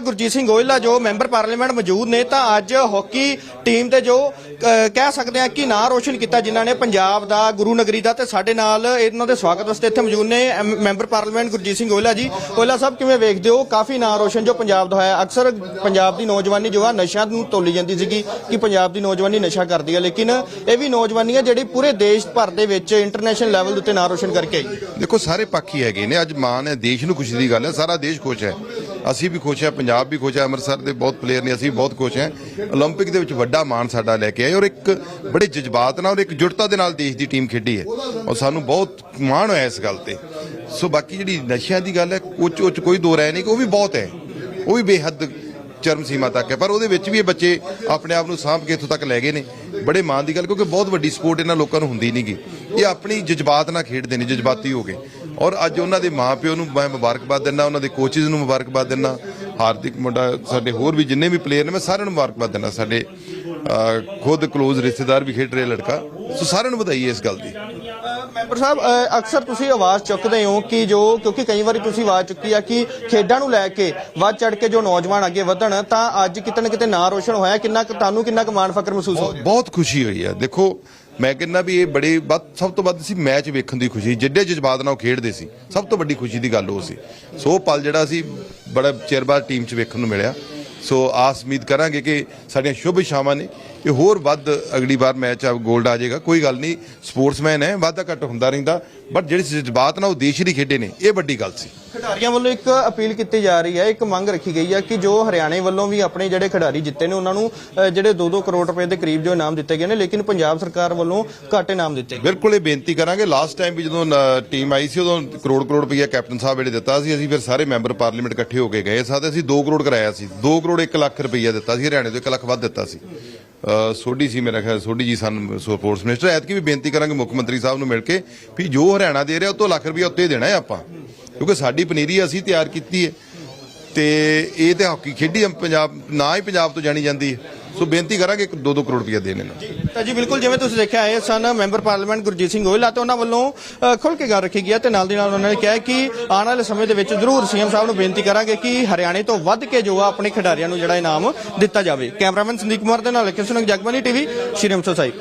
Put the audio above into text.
ਗੁਰਜੀਤ ਸਿੰਘ ਗੋਇਲਾ ਜੋ member parliament ਮੌਜੂਦ ਨੇ, ਤਾਂ ਅੱਜ ਹਾਕੀ ਟੀਮ ਤੇ ਜੋ ਕਹਿ ਸਕਦੇ ਆ ਕਿ ਨਾਂ ਰੋਸ਼ਨ ਕੀਤਾ ਜਿਨ੍ਹਾਂ ਨੇ ਪੰਜਾਬ ਦਾ, ਗੁਰੂ ਨਗਰੀ ਦਾ ਤੇ ਸਾਡੇ ਨਾਲ ਇਹਨਾਂ ਦੇ ਸਵਾਗਤ ਵਾਸਤੇ ਇੱਥੇ ਮੌਜੂਦ ਨੇ ਮੈਂਬਰ ਪਾਰਲੀਮੈਂਟ ਗੁਰਜੀਤ ਸਿੰਘ ਗੋਇਲਾ ਜੀ। ਗੋਇਲਾ ਸਾਹਿਬ, ਕਿਵੇਂ ਵੇਖਦੇ ਹੋ? ਕਾਫੀ ਨਾਂ ਰੋਸ਼ਨ ਜੋ ਪੰਜਾਬ ਦਾ ਹੋਇਆ। ਅਕਸਰ ਪੰਜਾਬ ਦੀ ਨੌਜਵਾਨੀ ਜੋ ਆ, ਨਸ਼ਿਆਂ ਨੂੰ ਤੋਲੀ ਜਾਂਦੀ ਸੀਗੀ ਕਿ ਪੰਜਾਬ ਦੀ ਨੌਜਵਾਨੀ ਨਸ਼ਾ ਕਰਦੀ ਹੈ ਲੇਕਿਨ ਇਹ ਵੀ ਨੌਜਵਾਨੀ ਹੈ ਜਿਹੜੀ ਪੂਰੇ ਦੇਸ਼ ਭਰ ਦੇ ਵਿੱਚ ਇੰਟਰਨੈਸ਼ਨਲ ਲੈਵਲ ਦੇ ਉੱਤੇ ਨਾਂ ਰੋਸ਼ਨ ਕਰਕੇ ਆਈ। ਦੇਖੋ, ਸਾਰੇ ਪੱਖ ਹੈਗੇ ਨੇ। ਅੱਜ ਮਾਨ ਹੈ ਦੇਸ਼ ਨੂੰ ਖੁਸ਼ੀ ਦੀ ਗੱਲ ਹੈ, ਸਾਰਾ ਦੇਸ਼ ਖੁਸ਼ ਹੈ। ਅਸੀਂ ਵੀ ਖੁਸ਼ ਹੈ ਪੰਜਾਬ ਵੀ ਖੁਸ਼ ਹੈ ਅੰਮ੍ਰਿਤਸਰ ਦੇ ਬਹੁਤ ਪਲੇਅਰ ਨੇ ਅਸੀਂ ਵੀ ਬਹੁਤ ਖੁਸ਼ ਹੈ 올림픽 ਦੇ ਵਿੱਚ ਵੱਡਾ ਮਾਣ ਸਾਡਾ ਲੈ ਕੇ ਆਏ ਔਰ ਇੱਕ ਬੜੇ ਜਜ਼ਬਾਤ ਨਾਲ ਔਰ ਇੱਕ ਜੁੜਤਾ ਦੇ ਨਾਲ ਦੇਸ਼ ਦੀ ਟੀਮ ਖੇਡੀ ਹੈ ਔਰ ਸਾਨੂੰ ਬਹੁਤ ਮਾਣ ਹੋਇਆ ਇਸ ਗੱਲ ਤੇ ਸੋ ਬਾਕੀ ਜਿਹੜੀ ਨਸ਼ਿਆਂ ਦੀ ਗੱਲ ਹੈ ਉਹ 'ਚ- ਉਹ 'ਚ ਕੋਈ ਦੋ ਰਾਏ ਨਹੀਂ ਕਿ ਉਹ ਵੀ ਬਹੁਤ ਹੈ ਉਹ ਵੀ ਬੇਹੱਦ ਚਰਮ ਸੀਮਾ ਤੱਕ ਹੈ ਪਰ ਉਹਦੇ ਵਿੱਚ ਵੀ ਇਹ ਬੱਚੇ ਆਪਣੇ ਆਪ ਨੂੰ ਸਾਂਭ ਕੇ ਇੱਥੋਂ ਤੱਕ ਲੈ ਗਏ ਨੇ ਬੜੇ ਮਾਣ ਦੀ ਗੱਲ ਕਿਉਂਕਿ ਬਹੁਤ ਵੱਡੀ ਸਪੋਰਟ ਇਹਨਾਂ ਲੋਕਾਂ ਨੂੰ ਹੁੰਦੀ ਨਹੀਂਗੀ ਇਹ ਆਪਣੀ ਜਜ਼ਬਾਤ ਨਾਲ ਖੇਡਦੇ ਨੇ ਜਜ਼ਬਾਤੀ ਹੋ ਗਏ ਔਰ ਅੱਜ ਉਹਨਾਂ ਦੇ ਮਾਪਿਓ ਨੂੰ ਮੈਂ ਮੁਬਾਰਕਬਾਦ ਦਿੰਦਾ ਉਹਨਾਂ ਦੇ ਕੋਚਿਸ ਨੂੰ ਮੁਬਾਰਕਬਾਦ ਦਿੰਦਾ ਹਾਰਦਿਕ ਮੁੰਡਾ ਸਾਡੇ ਹੋਰ ਵੀ ਜਿੰਨੇ ਵੀ ਪਲੇਅਰ ਨੇ ਮੈਂ ਸਾਰਿਆਂ ਨੂੰ ਮੁਬਾਰਕਬਾਦ ਦਿੰਦਾ ਸਾਡੇ ਖੁਦ ਕਲੋਜ਼ ਰਿਸ਼ਤੇਦਾਰ ਵੀ ਖੇਡ ਰਿਹਾ ਲੜਕਾ ਸੋ ਸਾਰਿਆਂ ਨੂੰ ਵਧਾਈ ਇਸ ਗੱਲ ਦੀ। ਮੈਂਬਰ ਸਾਹਿਬ ਅਕਸਰ ਤੁਸੀਂ ਆਵਾਜ਼ ਚੁੱਕਦੇ ਹੋ ਕਿ ਜੋ ਕਿਉਂਕਿ ਕਈ ਵਾਰੀ ਤੁਸੀਂ ਆਵਾਜ਼ ਚੁੱਕੀ ਆ ਕਿ ਖੇਡਾਂ ਨੂੰ ਲੈ ਕੇ ਵੱਧ ਚੜ ਕੇ ਜੋ ਨੌਜਵਾਨ ਅੱਗੇ ਵਧਣ ਤਾਂ ਅੱਜ ਕਿਤੇ ਨਾ ਕਿਤੇ ਨਾਂ ਰੋਸ਼ਨ ਹੋਇਆ ਕਿੰਨਾ ਤੁਹਾਨੂੰ ਕਿੰਨਾ ਕੁ ਮਾਣ ਫਕਰ ਮਹਿਸੂਸ ਹੋ ਬਹੁਤ ਖੁਸ਼ੀ ਹੋਈ ਹੈ। ਦੇਖੋ ਮੈਂ ਕਹਿੰਦਾ ਵੀ ਇਹ ਬੜੇ ਵੱਧ, ਸਭ ਤੋਂ ਵੱਧ ਸੀ ਮੈਚ ਵੇਖਣ ਦੀ ਖੁਸ਼ੀ। ਜਿੱਡੇ ਜਜ਼ਬਾਤ ਨਾਲ ਉਹ ਖੇਡਦੇ ਸੀ, ਸਭ ਤੋਂ ਵੱਡੀ ਖੁਸ਼ੀ ਦੀ ਗੱਲ ਉਹ ਸੀ। ਸੋ ਉਹ ਪਲ ਜਿਹੜਾ ਸੀ, ਬੜਾ ਚਿਰ ਬਾਅਦ ਟੀਮ 'ਚ ਵੇਖਣ ਨੂੰ ਮਿਲਿਆ। ਸੋ ਆਸ ਉਮੀਦ ਕਰਾਂਗੇ ਕਿ ਸਾਡੀਆਂ ਸ਼ੁਭ ਇਛਾਵਾਂ ਨੇ। ਇਹ ਹੋਰ ਵੱਧ ਅਗਲੀ ਵਾਰ ਮੈਚ ਆ 골ਡ ਆ ਜਾਏਗਾ। ਕੋਈ ਗੱਲ ਨਹੀਂ ਸਪੋਰਟਸਮੈਨ ਹੈ ਵਾਧਾ ਘੱਟ ਹੁੰਦਾ ਰਹਿੰਦਾ। ਬਟ ਜਿਹੜੇ ਜਜ਼ਬਾਤ ਨਾਲ ਉਹ ਦੇਸ਼ ਲਈ ਖੇਡੇ ਨੇ ਇਹ ਵੱਡੀ ਗੱਲ ਸੀ। ਖਿਡਾਰੀਆਂ ਵੱਲੋਂ ਇੱਕ ਅਪੀਲ ਕੀਤੀ ਜਾ ਰਹੀ ਹੈ ਇੱਕ ਮੰਗ ਰੱਖੀ ਗਈ ਹੈ ਕਿ ਜੋ ਹਰਿਆਣੇ ਵੱਲੋਂ ਵੀ ਆਪਣੇ ਜਿਹੜੇ ਖਿਡਾਰੀ ਜਿੱਤੇ ਨੇ ਉਹਨਾਂ ਨੂੰ ਜਿਹੜੇ 2-2 ਕਰੋੜ ਰੁਪਏ ਦੇ ਕਰੀਬ ਜੋ ਇਨਾਮ ਦਿੱਤੇ ਗਏ ਨੇ ਲੇਕਿਨ ਪੰਜਾਬ ਸਰਕਾਰ ਵੱਲੋਂ ਘੱਟ ਇਨਾਮ ਦਿੱਤੇ ਗਏ ਬਿਲਕੁਲ ਇਹ ਬੇਨਤੀ ਕਰਾਂਗੇ। ਲਾਸਟ ਟਾਈਮ ਵੀ ਜਦੋਂ ਟੀਮ ਆਈ ਸੀ ਉਦੋਂ ਕਰੋੜ ਕਰੋੜ ਰੁਪਈਆ ਕੈਪਟਨ ਸਾਹਿਬ ਵੇਲੇ ਦਿੱਤਾ ਸੀ ਅਸੀਂ ਫਿਰ ਸਾਰੇ ਮੈਂਬਰ ਪਾਰਲੀਮੈਂਟ ਇਕੱਠੇ ਹੋ ਕੇ ਗਏ। ਸਾਥੇ ਅਸੀਂ 2 ਕਰੋੜ ਕਰਾਇਆ ਸੀ 2 ਕਰੋੜ 1 ਲੱਖ ਰੁਪਈਆ ਦਿੱਤਾ ਸੀ ਹਰਿਆਣੇ ਤੋਂ 1 ਲੱਖ ਵੱਧ ਦਿੱਤਾ ਸੀ। ਸੋਢੀ ਸੀ ਮੇਰਾ ਖਿਆਲ, ਸੋਢੀ ਜੀ ਸਨ ਸਪੋਰਟਸ ਮਿਨਿਸਟਰ ਐਤਕੀ ਵੀ ਬੇਨਤੀ ਕਰਾਂਗੇ ਮੁੱਖ ਮੰਤਰੀ ਸਾਹਿਬ ਨੂੰ ਮਿਲ ਕੇ ਵੀ ਜੋ ਹਰਿਆਣਾ ਦੇ ਰਿਹਾ, ਉਹ ਤੋਂ ਲੱਖ ਰੁਪਈਆ ਉੱਤੇ ਦੇਣਾ ਹੈ ਆਪਾਂ। ਕਿਉਂਕਿ ਸਾਡੀ ਪਨੀਰੀ ਅਸੀਂ ਤਿਆਰ ਕੀਤੀ ਹੈ। ਤੇ ਇਹ ਤੇ ਹਾਕੀ ਖੇਡੀ ਪੰਜਾਬ, ਨਾ ਹੀ ਪੰਜਾਬ ਤੋਂ ਜਾਣੀ ਜਾਂਦੀ ਹੈ। ਸੋ ਬੇਨਤੀ ਕਰਾਂਗੇ 2-2 ਕਰੋੜ ਰੁਪਈਆ ਦੇਣ ਇਹਨਾਂ ਤਾਂ ਜੀ, ਬਿਲਕੁਲ ਜਿਵੇਂ ਤੁਸੀਂ ਦੇਖਿਆ ਇਹ ਸਨ ਮੈਂਬਰ ਪਾਰਲੀਮੈਂਟ ਗੁਰਜੀਤ ਸਿੰਘ ਗੋਇਲ ਅਤੇ ਉਹਨਾਂ ਵੱਲੋਂ ਖੁੱਲ ਕੇ ਗੱਲ ਰੱਖੀ ਗਿਆ ਤੇ ਨਾਲ ਦੀ ਨਾਲ ਉਹਨਾਂ ਨੇ ਕਿਹਾ ਕਿ ਆਉਣ ਵਾਲੇ ਸਮੇਂ ਦੇ ਵਿੱਚ ਜ਼ਰੂਰ ਸੀਐਮ ਸਾਹਿਬ ਨੂੰ ਬੇਨਤੀ ਕਰਾਂਗੇ ਕਿ ਹਰਿਆਣੇ ਤੋਂ ਵੱਧ ਕੇ ਜੋ ਆ ਆਪਣੇ ਖਿਡਾਰੀਆਂ ਨੂੰ ਜਿਹੜਾ ਇਨਾਮ ਦਿੱਤਾ ਜਾਵੇ। ਕੈਮਰਾਮੈਨ ਸੰਦੀਪ ਕੁਮਾਰ ਦੇ ਨਾਲ, ਕਿਸ਼ਨ ਜਗਬਾਨੀ ਟੀਵੀ ਸ਼੍ਰੀ ਅੰਮ੍ਰਿਤਸਰ ਸਾਹਿਬ